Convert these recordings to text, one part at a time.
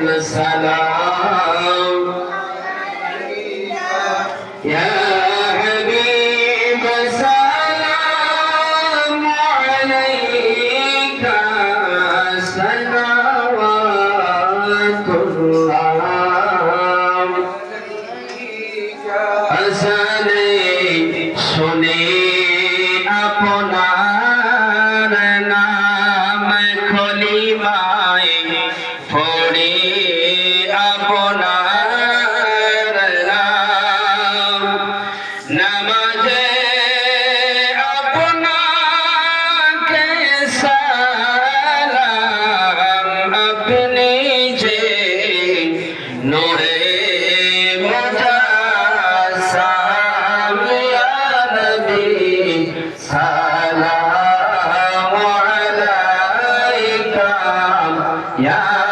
السلام يا حبيب سلام عليك صلوات الله حسني شني أبنائك পড়ে আপনার নাম। নামাজে আপনাকে সালাম আপনি যে নূরে সালামু আলাইকা ইয়া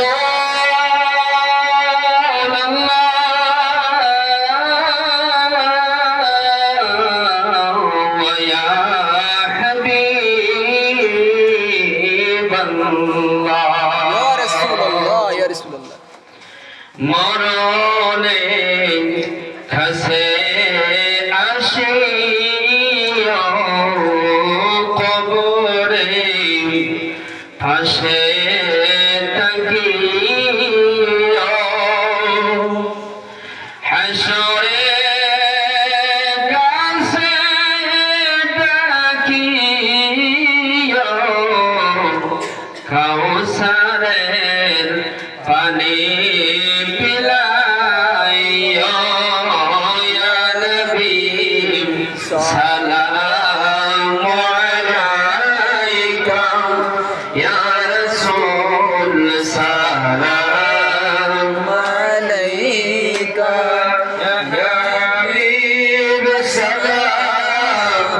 মরণে হাসে আসি কবরে। হাসে তাকি হাসরে কাছে তাকিও কাউসারের পানি পিলাইও ইয়া নবী, সালাম আলাইকা ইয়া রাসূল, সালাম আলাইকা ইয়া হাবিব, সালাম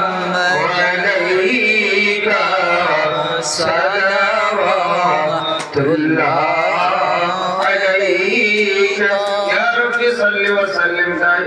আলাইকা সালাম তুল্লাহ عليك يا رب صل